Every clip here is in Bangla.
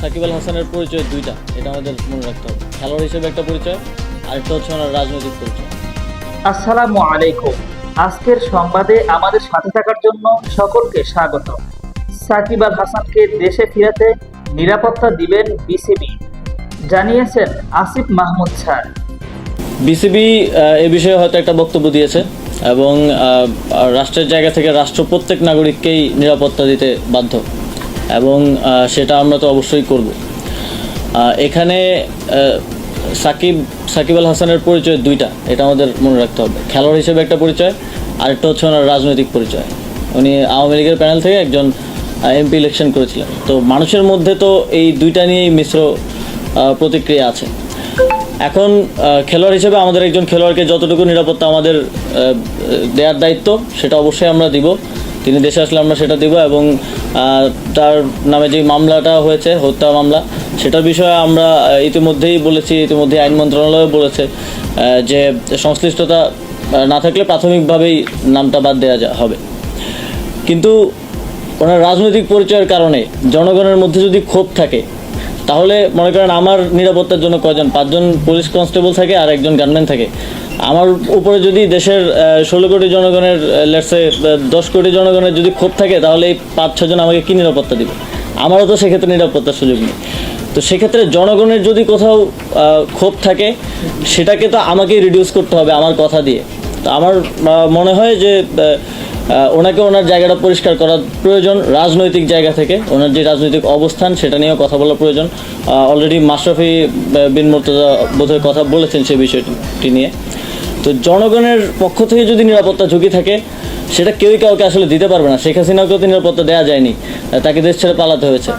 সাকিব আল হাসানের পরিচয় দুইটা এটা আমাদের মনে রাখতে হবে। খেলোয়াড় হিসেবে একটা পরিচয় আর একটা হচ্ছে ওনার রাজনৈতিক পরিচয়। আসসালামু আলাইকুম। আজকের সংবাদে আমাদের সাথে থাকার জন্য সকলকে স্বাগত। সাকিব আল হাসানকে দেশে ফিরাতে নিরাপত্তা দিবেন বিসিবি। জানিয়েছেন আসিফ মাহমুদ স্যার। বিসিবি এ বিষয়ে হয়তো একটা বক্তব্য দিয়েছে এবং আহ, রাষ্ট্রের জায়গা থেকে রাষ্ট্র প্রত্যেক নাগরিককেই নিরাপত্তা দিতে বাধ্য। এবং সেটা আমরা তো অবশ্যই করব। এখানে সাকিব সাকিব আল হাসানের পরিচয় দুইটা, এটা আমাদের মনে রাখতে হবে। খেলোয়াড় হিসেবে একটা পরিচয়, আরেকটা হচ্ছে ওনার রাজনৈতিক পরিচয়। উনি আওয়ামী লীগের প্যানেল থেকে একজন এমপি ইলেকশন করেছিলেন। তো মানুষের মধ্যে তো এই দুইটা নিয়েই মিশ্র প্রতিক্রিয়া আছে। এখন খেলোয়াড় হিসেবে আমাদের একজন খেলোয়াড়কে যতটুকু নিরাপত্তা আমাদের দেওয়ার দায়িত্ব, সেটা অবশ্যই আমরা দিব। তিনি দেশে আসলে আমরা সেটা দিব এবং তার নামে যে মামলাটা হয়েছে, হত্যা মামলা, সেটার বিষয়ে আমরা ইতিমধ্যেই বলেছি ইতিমধ্যে আইন মন্ত্রণালয় বলেছে যে সংশ্লিষ্টতা না থাকলে প্রাথমিকভাবেই নামটা বাদ দেওয়া যা- হবে। কিন্তু ওনার রাজনৈতিক পরিচয়ের কারণে জনগণের মধ্যে যদি ক্ষোভ থাকে, তাহলে মনে করেন আমার নিরাপত্তার জন্য কয়জন, পাঁচজন পুলিশ কনস্টেবল থাকে আর একজন গানম্যান থাকে। আমার উপরে যদি দেশের ষোলো কোটি জনগণের লেটসে দশ কোটি জনগণের যদি ক্ষোভ থাকে, তাহলে এই পাঁচ ছজন আমাকে কী নিরাপত্তা দিবে? আমারও তো সেক্ষেত্রে নিরাপত্তার সুযোগ নেই। তো সেক্ষেত্রে জনগণের যদি কোথাও ক্ষোভ থাকে, সেটাকে তো আমাকেই রিডিউস করতে হবে আমার কথা দিয়ে। তো আমার মনে হয় যে ওনাকে ওনার জায়গাটা পরিষ্কার করা প্রয়োজন রাজনৈতিক জায়গা থেকে। ওনার যে রাজনৈতিক অবস্থান, সেটা নিয়েও কথা বলা প্রয়োজন। অলরেডি মাশরাফি বিন মোর্তজা বোধহয় কথা বলেছেন সেই বিষয়টি নিয়ে। তো জনগণের পক্ষ থেকে যদি নিরাপত্তা ঝুঁকি থাকে সেটা কেউই কাউকে আসলে দিতে পারবে না। শেখ হাসিনাকেও তো নিরাপত্তা দেওয়া যায়নি তাকে দেশ ছেড়ে পালাতে হয়েছে।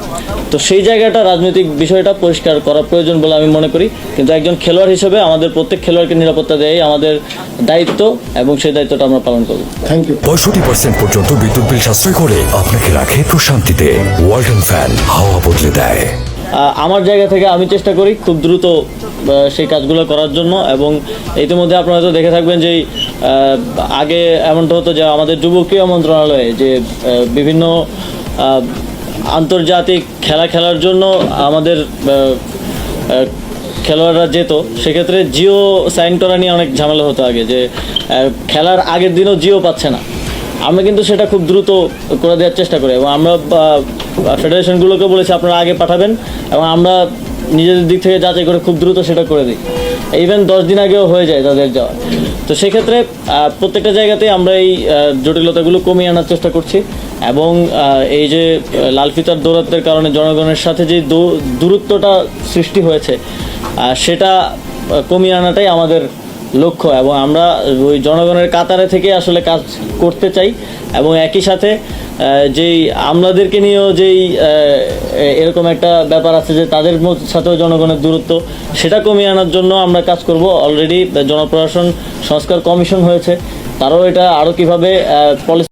তো সেই জায়গাটা রাজনৈতিক বিষয়টা পরিষ্কার করা প্রয়োজন বলে আমি মনে করি। কিন্তু একজন খেলোয়াড় হিসেবে আমাদের প্রত্যেক খেলোয়াড়কে নিরাপত্তা দেয় আমাদের দায়িত্ব এবং সেই দায়িত্বটা আমরা পালন করব। থ্যাংক ইউ পঁয়ষট্টি পার্সেন্ট পর্যন্ত বিদ্যুৎ বিল সাশ্রয় করে আপনাকে রাখে প্রশান্তিতে। ওয়ালটন ফ্যান হাওয়া বদলে দেয়। আমার জায়গা থেকে আমি চেষ্টা করি খুব দ্রুত সেই কাজগুলো করার জন্য এবং ইতিমধ্যে আপনারা তো দেখে থাকবেন যে আগে এমনটা হতো যে আমাদের যুব ক্রীড়া মন্ত্রণালয়ে যে বিভিন্ন আন্তর্জাতিক খেলা খেলার জন্য আমাদের খেলোয়াড়রা যেত, সেক্ষেত্রে জিও সাইন করা নিয়ে অনেক ঝামেলা হতো আগে যে খেলার আগের দিনও জিও পাচ্ছে না। আমরা কিন্তু সেটা খুব দ্রুত করে দেওয়ার চেষ্টা করি এবং আমরা ফেডারেশনগুলোকে বলেছি আপনারা আগে পাঠাবেন এবং আমরা নিজেদের দিক থেকে যাচাই করে খুব দ্রুত সেটা করে দিই। ইভেন দশ দিন আগেও হয়ে যায় তাদের যাওয়া। তো সেক্ষেত্রে প্রত্যেকটা জায়গাতেই আমরা এই জটিলতাগুলো কমিয়ে আনার চেষ্টা করছি এবং এই যে লাল ফিতার কারণে জনগণের সাথে যে দূরত্বটা সৃষ্টি হয়েছে সেটা কমিয়ে আনাটাই আমাদের লক্ষ্য এবং আমরা ওই জনগণের কাতারে থেকে আসলে কাজ করতে চাই এবং একই সাথে যেই আমলাদেরকে নিয়েও যেই এরকম একটা ব্যাপার আছে যে তাদের সাথেও জনগণের দূরত্ব, সেটা কমিয়ে আনার জন্য আমরা কাজ করব। অলরেডি জনপ্রশাসন সংস্কার কমিশন হয়েছে। তারাও এটা আরও কীভাবে পলিসি